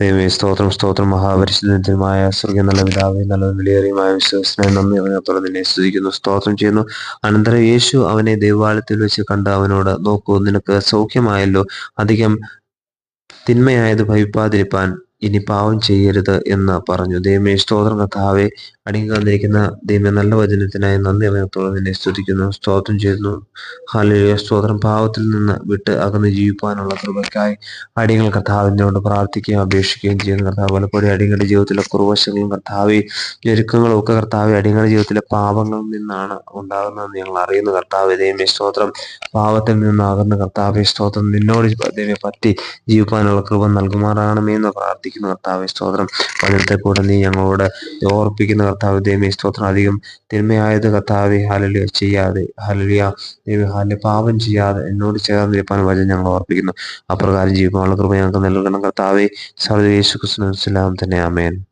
ദൈവമേ സ്തോത്രം സ്തോത്രം. മഹാപരിശുദ്ധമായ സ്വർഗ നല്ല പിതാവേ നല്ല വിലയേറിയമായ വിശ്വസനെ നന്ദി അവനത്തോടെ നിന്നെ സ്തുതിക്കുന്നു സ്തോത്രം ചെയ്യുന്നു. അനന്തരം യേശു അവനെ ദൈവാലയത്തിൽ വെച്ച് കണ്ട് അവനോട് നോക്കൂ നിനക്ക് സൗഖ്യമായല്ലോ. അധികം തിന്മയായത് ഭവിപ്പാതിരിപ്പാൻ ഇനി പാവം ചെയ്യരുത് എന്ന് പറഞ്ഞു. ദൈവമേ സ്തോത്രം കഥാവെ അടിങ്ങി വന്നിരിക്കുന്ന ദൈവമേ നല്ല വചനത്തിനായി നന്ദി അവനത്തോളം നിന്നെ സ്തുതിക്കുന്നു സ്തോത്രം ചെയ്യുന്നു. ഹാലിയ സ്തോത്രം പാവത്തിൽ നിന്ന് വിട്ട് അകന്ന് ജീവിക്കാനുള്ള കൃപയ്ക്കായി അടിയങ്ങൾ കർത്താവിനോട് പ്രാർത്ഥിക്കുകയും അപേക്ഷിക്കുകയും ചെയ്യുന്ന. കർത്താവ് പലപ്പോഴും അടിയങ്ങളുടെ ജീവിതത്തിലെ കുറവശങ്ങളും കർത്താവെ ഞെരുക്കങ്ങളും ഒക്കെ കർത്താവ് അടിയങ്ങളുടെ ജീവിതത്തിലെ പാപങ്ങളിൽ നിന്നാണ് ഉണ്ടാകുന്നതെന്ന് ഞങ്ങൾ അറിയുന്നു. കർത്താവ് ദൈവമേ സ്തോത്രം പാവത്തിൽ നിന്നാകുന്ന കർത്താവെ സ്തോത്രം നിന്നോട് ദൈവം പറ്റി ജീവിക്കാനുള്ള കൃപ നൽകുമാറാകണമേ എന്ന് പ്രാർത്ഥിക്കുന്നു. കർത്താവെ സ്തോത്രം. വചനത്തെ കൂടെ നീ ഞങ്ങളോട് ഓർപ്പിക്കുന്ന കർത്താവ് ദൈവമേ സ്തോത്രം. അധികം തിന്മയായത് കർത്താവെ ഹലലിയ ചെയ്യാതെ ഹലലിയ ദൈവ ഹാലിയ പാപം ചെയ്യാതെ എന്നോട് ചേർന്നിരിപ്പാൻ വചനം ഞങ്ങൾ ഓർപ്പിക്കുന്നു. അപ്രകാരം ജീവിക്കാനുള്ള കൃപ ഞങ്ങൾക്ക് നൽകണം കർത്താവെ. സർവേശു കൃഷ്ണൻ തന്നെ ആമേൻ.